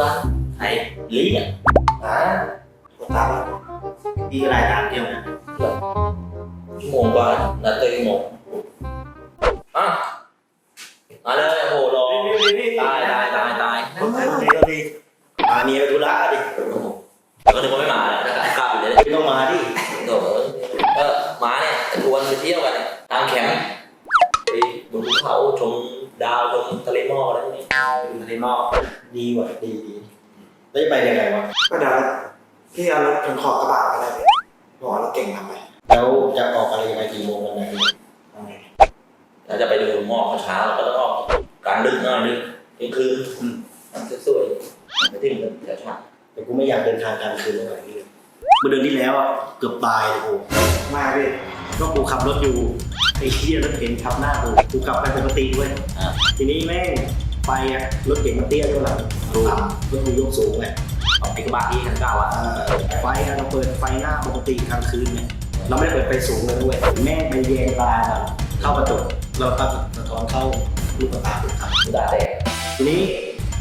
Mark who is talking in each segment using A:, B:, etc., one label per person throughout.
A: ร้านไอ้ลีอะ
B: อ่าผมตามมา
A: ดีอะไรตามเที่ยวนะชั่วโมงกว่านาทีชั่วโมงอะมาเลยโอ้โหรอตายตายตายตาย
B: คนไทยคนนี้ก็ดีมาเมียไปธุระดิ
A: แล้วก็นึกว่าไม่มาเลยถ้ากลับอยู่เลย
B: ไม่ต้องมาดิ
A: โดดเออมาเนี่ยชวนไปเที่ยวกันตามแคมป์ไปบนภูเขาชม ดาวชมทะเลหมอกอะไรพวกนี้
B: ทะเลหมอกดีว่ะดีดีแล้วจะไปยังไงวะ ก็เดี๋ยวพี่เอารถเป็นขอบกระบะอะไรไปบอกเราเก่งทำไปแล้วจะออกอะไรยังไงกี่โมงกันไหนทำไง
A: ถ้าจะไปดูหมอกเช้าก็ต้องออกกลางดึกหน่อยนึงเที่ยงคืนมันสวยๆไม่ถึงแถวเช้า
B: แต่กูไม่อยากเดินทางกลางคืนเลยพี่เมื่อเดือนที่แล้วอะเกือบตายเลยกู มาพี่ก็กูขับรถอยู่ ไอ้เหี้ยรถเก๋งทับหน้ากูกูขับไปปกติด้วย
A: อะ
B: ทีนี้แม่งไฟอะรถเก๋งมันเตี้ยด้วยหลังต่ำรถกูยกสูงไง
A: เอาไปกระบะที่คันเก่าอะ
B: เอ่อไฟอะเราเปิดไฟหน้าปกติกลางคืนเนี่ยเราไม่ได้เปิดไฟสูงเลยด้วยแม่งไปแยงตากันเข้ากระจกเราก็สะท้อนเข้าลูกตาคนขับ
A: สุดาแตก
B: ทีนี้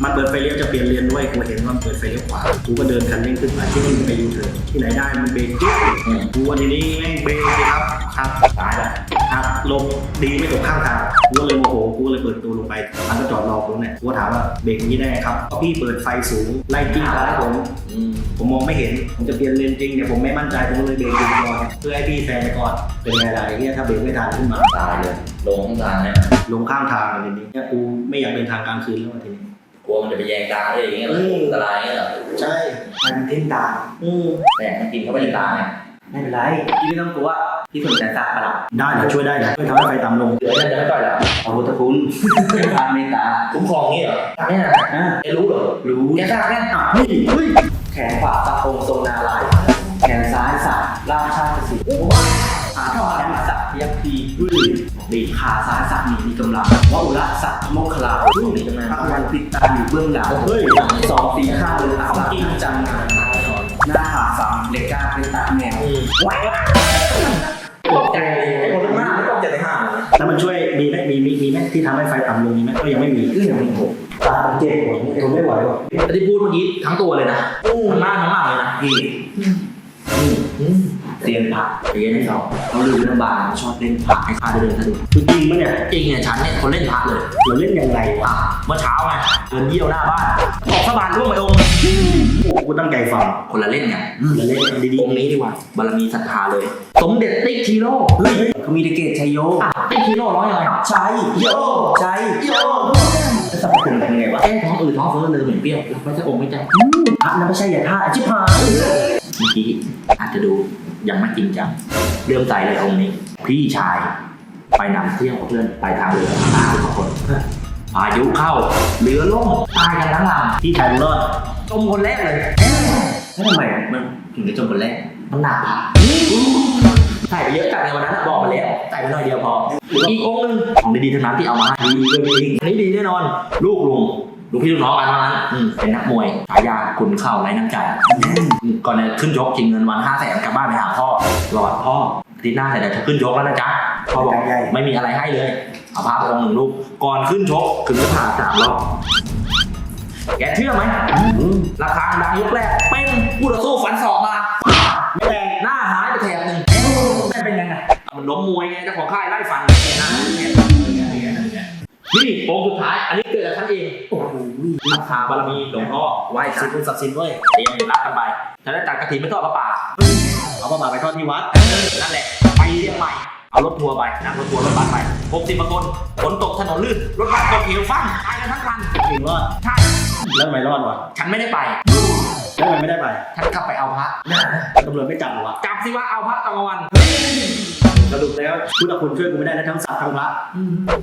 B: มันเปิดไฟเลี้ยวจะเปลี่ยนเลนด้วยกูเห็นว่ามันเปิดไฟเลี้ยวขวากูก็เดินคันเร่งขึ้นไปที่นี่มันไปยูเทิร์นที่ไหนได้มันเบรกจิ๊บ
A: อืม
B: กูวันทีนี้แม่งเบรกสิครับครับ
A: ตายละ
B: ครับลงดีไม่ตกข้างทางกูก็เลยโมโหกูก็เลยเปิดประตูลงไปมันก็จอดรอผมเนี่ยกูก็ถามว่าเบรกอย่างนี้ได้ไงครับเพราะพี่เปิดไฟสูงไล่จิ้งท้ายผม
A: อืม
B: ผมมองไม่เห็นผมจะเปลี่ยนเลนจริงเนี่ยผมไม่มั่นใจผมก็เลยเบรกหยุดก่อนเพื่อให้พี่แซงไปก่อนเป็นไงล่ะไอ้เนี่ยถ้าเบรกไม่ทันขึ้นมา
A: ตายเลยลงข้างทางเนี่ย
B: ลงข้างทางเลยทีนี้เนี่ยกูไม่อยากเดินทางกลางคืนแล้วทีนี้
A: กลัวมันจะไปแยงตาอะไรอย่างเงี้ยเหรอ
B: อืม
A: อันตรายเงี้ยเหรอ
B: ใช่มันเท่นตาอืม
A: แต่มันกินเข้าไปในตาเนี่ย
B: ไม่เป็นไรพี่ไม่ต้องกลัวพี่สนใจสักปะล่ะได้เดี๋ยวช่วยได้เดี๋ยวช่วยทำให้ไฟต่ำลง
A: เดี๋ยวจะไม่ต่อยแล้ว
B: ขอบพุทธคุณพระเมตตา
A: คุ้มครองงี้เหรอเนี่ย
B: อะ
A: ไอ้รู้เหรอ
B: รู้
A: แกทราบเนี่ย
B: อะเฮ้ยเฮ้ยแขนขวาสักองค์ทรงนาลายณ์แขนซ้ายสักราชาสิทธิ์ขาขวาสักยักษ์พีเฮ้ย
C: ดีขาซ้ายสักหนีมีกำลังวะอุระสักโมคคลา
A: ดีจังนะ
C: พระวันปิดตาอยู่เบื้องหลัง
B: เฮ้ย
C: สองสีข้างเลยตาจริงจัง หน้าผากสามเลก้าเป็นตาแมว
A: ไหววะตกใจไอ้คนข้างหน้าไม่ตกใจในห้างเลย
B: แล้วมันช่วยมีไหมมีมีมีไหมที่ทำให้ไฟต่ำลงมีไหมก็ยังไม่มีก็ยังไม่มีตาเจ็บปวดทนไม่ไหวว่ะ
A: แต่ที่พูดเมื่อกี้ทั้งตัวเลยนะทั้งหน้าทั้งหลังเลยนะ
C: พี่ เรียนพระ
A: เรียนให้สอง
C: เขาลืมเรื่องบานชอบเล่นพระให้ข้าได้เดินสะดวก
B: จริงๆมั้เนี่ย
A: จริงเนี่ยฉันเนี่ยคนเล่นพระเลย
B: เราเล่นยังไงวะ
A: เมื่อเช้าไงเดินเยี่ยวหน้าบ้านออกสะบานร่วงไปองค์
B: โอ้กูตั้งใจฟัง
A: คนละเล่นไง
B: เราเล่นดี
A: องค์นี้ดีกว่าบารมีศรัทธาเลย สมเด็จติ๊กทีโร่
B: ๆเฮ้ย
C: เขามีเดเกตชัยโย
A: อะติ๊กทีโร่ร้อยอะไร
C: ใช่โยใช่
A: โย
C: จะสรรพคุณเป็นไงวะ
A: แก้ท้องอืดท้องเฟ้อเลยเหมือนเปรี้ยวรับไว้สักองค์ไม่ใจ
B: พระนั้นไม่ใช่ยาท่าชิบหาย
A: เมื่อกี้อาจจะดู ยังไม่จริงจังเริ่มใจเลยองค์นี้ พี่ชายไปนำเที่ยวกับเพื่อนไปทางเรือห้าสิบกว่าคนพายุเข้าเรือล่มตายกันทั้งลำ
B: ที่ชายมึงรอด
A: จมคนแรกเลย
C: แล้วทำไมมันถึงจะจมคนแรก
A: มันหนักผ่าใส่ไปเยอะจัดในวันนั้นอะบอกมาแล้วใส่ไปหน่อยเดียวพออีกองค์หนึงของดีๆทั้งนั้นที่เอามาให้ดีก็มีอันนี้ดีแน่นอน ลูกลุง ลูกพี่ลูกน้องกันทั้งนั้นอืมเป็นนักมวยฉายาคุณเข้าในน้ำใจก่อนจะขึ้นยกชิงเงินวันห้าแสนกลับบ้านไปหาพ่อหลอดพ่ออาทิตย์หน้าเสร็จแล้วจะขึ้นยกแล้วนะจ๊ะพ่อบอกไม่มีอะไรให้เลยเอาพาไปองค์หนึ่งลูกก่อนขึ้นชกถึงจะผ่าสามรอบแกเชื่อไหมราคาดังยกแรกเป็นผู้ต่อสู้ฟันศอกมา
B: ไม่แรง
A: หน้าหายไปแถบหนึ่งไม่เป็นยังไงมันล้มมวยไงเจ้าของค่ายไล่ฟันเนี่ยนะ นี่องค์สุดท้าย อันนี้เกิดจากฉันเอง
B: โอ้โห
A: ราคาบารมีหลวงพ่อไหว้
B: ศั
A: ฉั
B: ก
A: น
B: ดิ์สิทธิ์ศักดิ์สิทธิ์ด้วย
A: เตรียมรับกันไปฉันได้จัดกระถิ่นไม่ทอดกระป่า
B: เอาพระบาทไปทอดที่วัด
A: นั่นแหละ ไปเรียงใหม่ เอารถทัวร์ไปนั่งรถทัวร์รถบัสไปหกสิบกว่าคนฝนตกถนนลื่น รถบัสตกเหวฟั่งตายกันทั้งคัน
B: ถึงรอด
A: ใช่
B: แล้วทำไมรอดวะ
A: ฉันไม่ได้ไป
B: แล้วทำไมไม่ได้ไป
A: ฉันกลับไปเอาพระ
B: ตำรวจไม่จับเหรอวะ
A: จับสิว่าเอาพระตอนกลางวัน
B: สรุปแล้วพุทธคุณช่วยกูไม่ได้นะทั้งสัตว์ทั้งพระ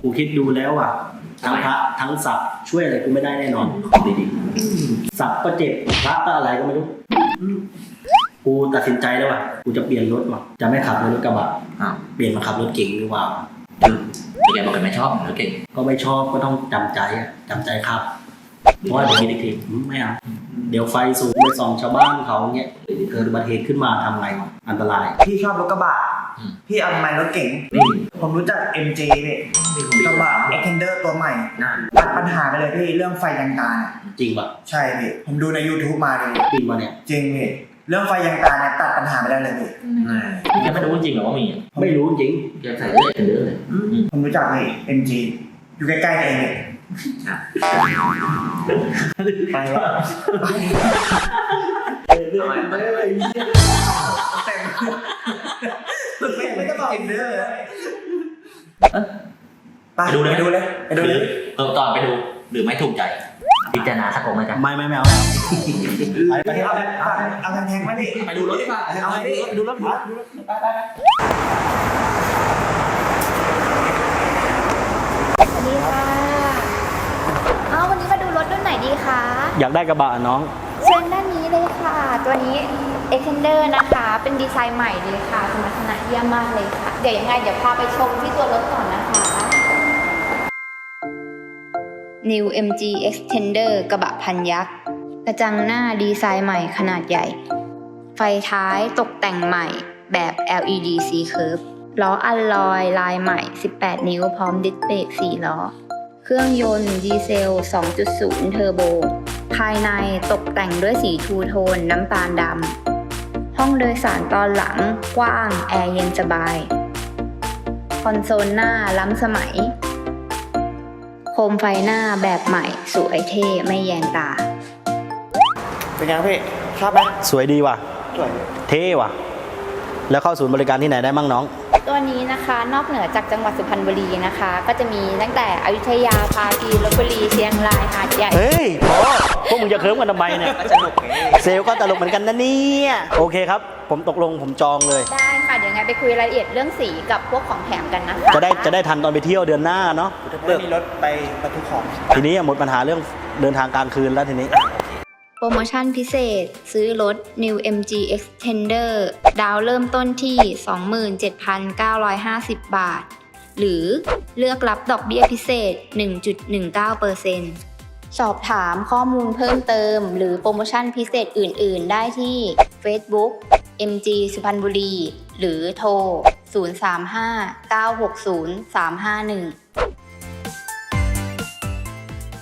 B: กูคิดดูแล้วอะทั้งพระทั้งสัตว์ช่วยอะไรกูไม่ได้แน่นอน
A: ของดี
B: สัตว์ก็เจ็บพระก็อะไรก็ไม่รู้กูตัดสินใจแล้วว่ะกูจะเปลี่ยนรถว่ะจะไม่ขับรถกระบะ
A: ๆอ้าว
B: เปลี่ยนมาขับรถเก่งดีกว่า
A: คือแกบอกแกไม่ชอบเหรอเก่ง
B: ก็ไม่ชอบก็ต้องจำใจอะจำใจครับเพราะว่าเดี๋ยวมีเด็กๆอืมไม่เอาเดี๋ยวไฟสูงไปส่องชาวบ้านเขาเงี้ยเกิดอุบัติเหตุขึ้นมาทำไงวะอันตราย
C: พี่ชอบรถกระบะ พี่เอาทำไมรถเก๋ง
A: นี่
C: ผมรู้จัก MJ พี่กระบะ Extender ตัวใหม่
A: นะ
C: ตัดปัญหาไปเลยพี่เรื่องไฟยางตาเนี่ย
A: จริงป่ะ
C: ใช่พี่ผมดูใน YouTube มาเลย
A: จริงป่ะเนี่ย
C: จริงพี่เรื่องไฟยางตาเนี่ยตัดปัญหาไปได้เลยพี่
A: พี่แกไม่รู้จริงเหรอว่ามีอะไม่รู้จริงแกใส่เลือดกันเยอะเลยอืม
C: ผมรู้จักพี่ MG อยู่ใกล้ๆเองพี่ไปแล้ว
A: เรื่องอะไร
C: เต็ม ไม่ไม่ต้องบอก Extender เลยไป
A: ไปดูเลย
C: ไปดูเลยไปดู
A: ห
C: เล
A: รือยเออตอนไปดู หรือไม่ถูกใจ พิจารณาสักองค์นะจ๊ะ
B: ไม่ไม่ไม่เอา
C: ไปไปเอาแบบเอาเอาแพงไหมพี่
A: ไปดูรถดีกว่า
C: เอาไปพี่
A: ไปดูรถ
C: ไปไปไป
D: สวัสดีค่ะเอาวันนี้มาดูรถรุ่นไหนดีคะ
B: อยากได้กระบะน้อง
D: เชิญด้านนี้เลยค่ะ ตัวนี้ Extender นะคะ เป็นดีไซน์ใหม่เลยค่ะสมรรถนะเยี่ยมมากเลยค่ะ เดี๋ยวยังไงเดี๋ยวพาไปชมที่ตัวรถก่อนนะคะ New MG Extender กระบะพันยักษ์ กระจังหน้าดีไซน์ใหม่ขนาดใหญ่ ไฟท้ายตกแต่งใหม่แบบ LED C Curve ล้ออัลลอยลายใหม่ 18 นิ้วพร้อมดิสเบรก4ล้อ เครื่องยนต์ดีเซล 2.0 เทอร์โบ ภายในตกแต่งด้วยสีทูโทนน้ำตาลดำ ห้องโดยสารตอนหลังกว้าง แอร์เย็นสบาย คอนโซลหน้าล้ำสมัย โคมไฟหน้าแบบใหม่ สวยเท่ไม่แยงตา
C: เป็นไงพี่ชอบไหม
B: สวยดีว่ะ
C: สวย
B: เท่ว่ะ แล้วเข้าศูนย์บริการที่ไหนได้มั่งน้อง
D: ตัวนี้นะคะนอกเหนือจากจังหวัดสุพรรณบุรีนะคะ ก็จะมีตั้งแต่อยุธยาพาจีนลบบุรี เชียงราย หาดใหญ่
B: เฮ้ยพอ พวกมึงจะเคิร์มกันทำไมเนี่ย
C: สนุกไง
B: เซลลก็ตลกเหมือนกันนะเนี่ยโอเคครับ ผมตกลงผมจองเลย
D: ได้ค่ะ เดี๋ยวไงไปคุยรายละเอียดเรื่องสีกับพวกของแถมกันนะคะ
B: จะได้จะได้ทันตอนไปเที่ยวเดือนหน้าเนาะ
C: ไม่มีรถไปบรรทุกของ
B: ทีนี้หมดปัญหาเรื่องเดินทางกลางคืนแล้วทีนี้
D: โปรโมชั่นพิเศษ ซื้อรถ New MG Extender ดาวเริ่มต้นที่ 27,950 บาท หรือเลือกรับดอกเบี้ยพิเศษ 1.19% สอบถามข้อมูลเพิ่มเติม หรือโปรโมชั่นพิเศษอื่น ๆ ได้ที่ Facebook MG สุพรรณบุรี หรือโทร 035 960 351